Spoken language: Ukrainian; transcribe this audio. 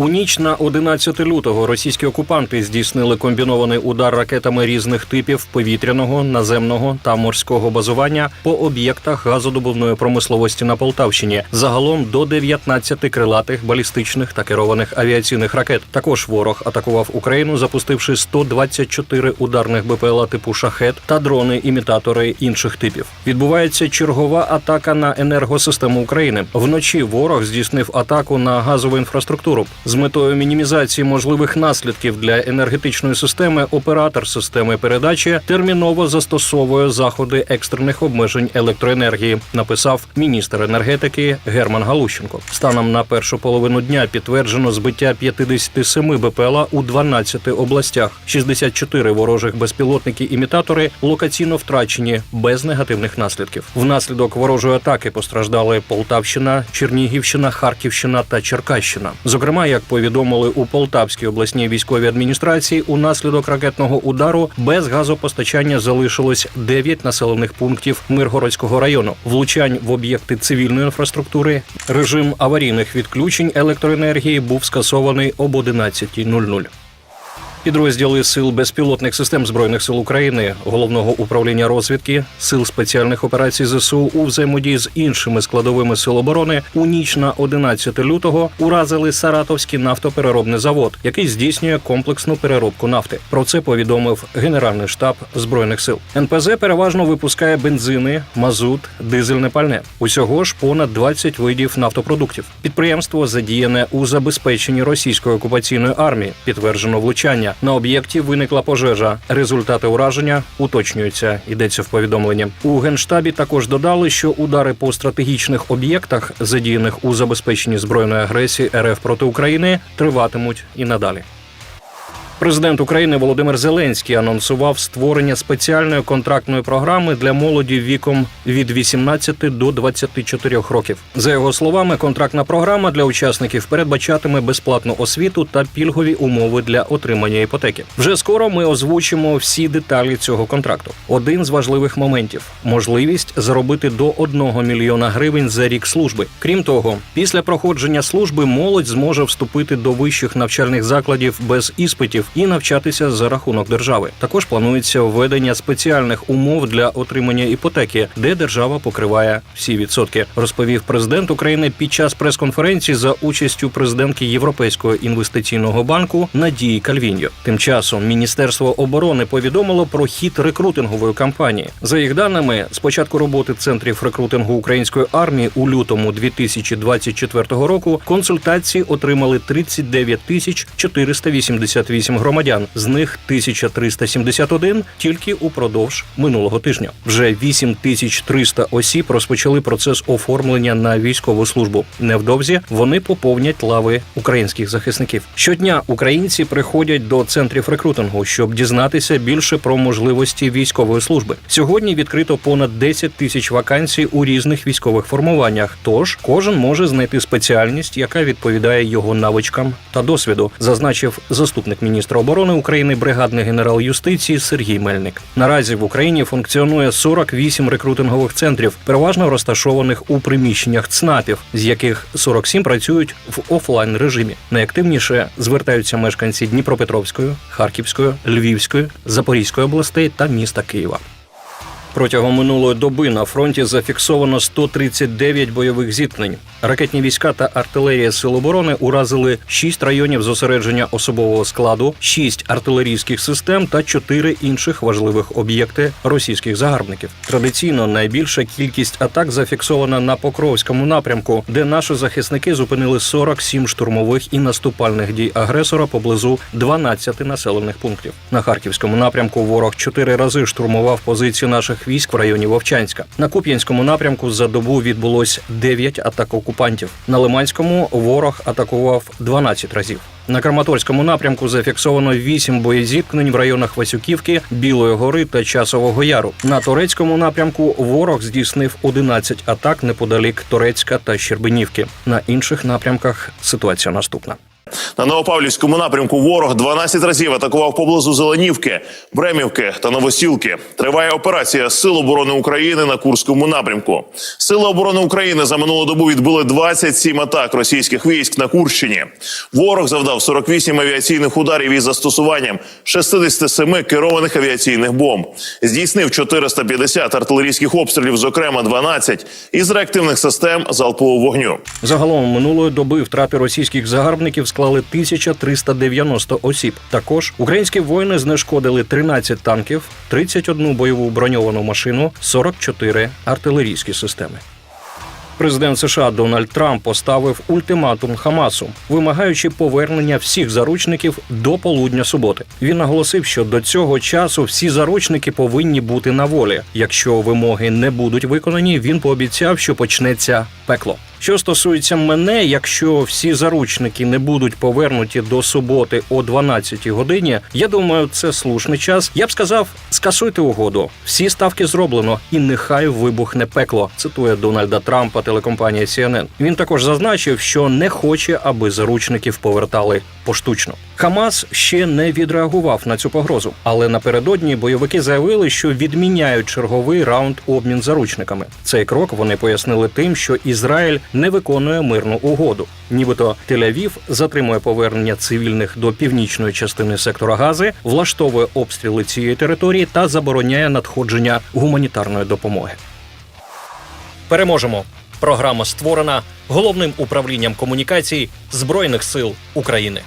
У ніч на 11 лютого російські окупанти здійснили комбінований удар ракетами різних типів повітряного, наземного та морського базування по об'єктах газодобувної промисловості на Полтавщині. Загалом до 19 крилатих балістичних та керованих авіаційних ракет. Також ворог атакував Україну, запустивши 124 ударних БПЛА типу шахет та дрони-імітатори інших типів. Відбувається чергова атака на енергосистему України. Вночі ворог здійснив атаку на газову інфраструктуру. З метою мінімізації можливих наслідків для енергетичної системи оператор системи передачі терміново застосовує заходи екстрених обмежень електроенергії, написав міністр енергетики Герман Галущенко. Станом на першу половину дня підтверджено збиття 57 БПЛА у 12 областях. 64 ворожих безпілотники-імітатори локаційно втрачені без негативних наслідків. Внаслідок ворожої атаки постраждали Полтавщина, Чернігівщина, Харківщина та Черкащина. Зокрема, як повідомили у Полтавській обласній військовій адміністрації, унаслідок ракетного удару без газопостачання залишилось 9 населених пунктів Миргородського району. Влучань в об'єкти цивільної інфраструктури. Режим аварійних відключень електроенергії був скасований об 11.00. Підрозділи сил безпілотних систем збройних сил України, головного управління розвідки, сил спеціальних операцій ЗСУ у взаємодії з іншими складовими сил оборони у ніч на 11 лютого уразили Саратовський нафтопереробний завод, який здійснює комплексну переробку нафти. Про це повідомив Генеральний штаб збройних сил. НПЗ переважно випускає бензини, мазут, дизельне пальне. Усього ж понад 20 видів нафтопродуктів. Підприємство задіяне у забезпеченні російської окупаційної армії. Підтверджено влучання. На об'єкті виникла пожежа. Результати ураження уточнюються. Йдеться в повідомленні. У генштабі також додали, що удари по стратегічних об'єктах, задіяних у забезпеченні збройної агресії РФ проти України, триватимуть і надалі. Президент України Володимир Зеленський анонсував створення спеціальної контрактної програми для молоді віком від 18 до 24 років. За його словами, контрактна програма для учасників передбачатиме безплатну освіту та пільгові умови для отримання іпотеки. Вже скоро ми озвучимо всі деталі цього контракту. Один з важливих моментів можливість заробити до 1 мільйона гривень за рік служби. Крім того, після проходження служби молодь зможе вступити до вищих навчальних закладів без іспитів і навчатися за рахунок держави. Також планується введення спеціальних умов для отримання іпотеки, де держава покриває всі відсотки, розповів президент України під час прес-конференції за участю президентки Європейського інвестиційного банку Надії Кальвіньо. Тим часом Міністерство оборони повідомило про хід рекрутингової кампанії. За їх даними, з початку роботи центрів рекрутингу української армії у лютому 2024 року консультації отримали 39 тисяч 488 громадян. З них 1371 тільки упродовж минулого тижня. Вже 8300 осіб розпочали процес оформлення на військову службу. Невдовзі вони поповнять лави українських захисників. Щодня українці приходять до центрів рекрутингу, щоб дізнатися більше про можливості військової служби. Сьогодні відкрито понад 10 тисяч вакансій у різних військових формуваннях. Тож кожен може знайти спеціальність, яка відповідає його навичкам та досвіду, зазначив заступник міністра оборони України, бригадний генерал юстиції Сергій Мельник. Наразі в Україні функціонує 48 рекрутингових центрів, переважно розташованих у приміщеннях ЦНАПів, з яких 47 працюють в офлайн режимі. Найактивніше звертаються мешканці Дніпропетровської, Харківської, Львівської, Запорізької областей та міста Києва. Протягом минулої доби на фронті зафіксовано 139 бойових зіткнень. Ракетні війська та артилерія Сил оборони уразили 6 районів зосередження особового складу, 6 артилерійських систем та 4 інших важливих об'єкти російських загарбників. Традиційно найбільша кількість атак зафіксована на Покровському напрямку, де наші захисники зупинили 47 штурмових і наступальних дій агресора поблизу 12 населених пунктів. На харківському напрямку ворог 4 рази штурмував позиції наших військ в районі Вовчанська. На Куп'янському напрямку за добу відбулось 9 атак окупантів. На Лиманському ворог атакував 12 разів. На Краматорському напрямку зафіксовано 8 боєзіткнень в районах Васюківки, Білої гори та Часового Яру. На турецькому напрямку ворог здійснив 11 атак неподалік Торецька та Щербинівки. На інших напрямках ситуація наступна. На Новопавлівському напрямку ворог 12 разів атакував поблизу Зеленівки, Бремівки та Новосілки. Триває операція Сил оборони України на Курському напрямку. Сили оборони України за минулу добу відбили 27 атак російських військ на Курщині. Ворог завдав 48 авіаційних ударів із застосуванням 67 керованих авіаційних бомб. Здійснив 450 артилерійських обстрілів, зокрема 12 із реактивних систем залпового вогню. Загалом минулої доби втрати російських загарбників склали 1390 осіб. Також українські воїни знешкодили 13 танків, 31 бойову броньовану машину, 44 артилерійські системи. Президент США Дональд Трамп поставив ультиматум Хамасу, вимагаючи повернення всіх заручників до полудня суботи. Він наголосив, що до цього часу всі заручники повинні бути на волі. Якщо вимоги не будуть виконані, він пообіцяв, що почнеться пекло. Що стосується мене, якщо всі заручники не будуть повернуті до суботи о 12 годині, я думаю, це слушний час. Я б сказав, скасуйте угоду. Всі ставки зроблено, і нехай вибухне пекло. Цитує Дональда Трампа телекомпанія CNN. Він також зазначив, що не хоче, аби заручників повертали поштучно. Хамас ще не відреагував на цю погрозу, але напередодні бойовики заявили, що відміняють черговий раунд обмін заручниками. Цей крок вони пояснили тим, що Ізраїль не виконує мирну угоду. Нібито Тель-Авів затримує повернення цивільних до північної частини сектора Гази, влаштовує обстріли цієї території та забороняє надходження гуманітарної допомоги. Переможемо. Програма створена головним управлінням комунікацій Збройних сил України.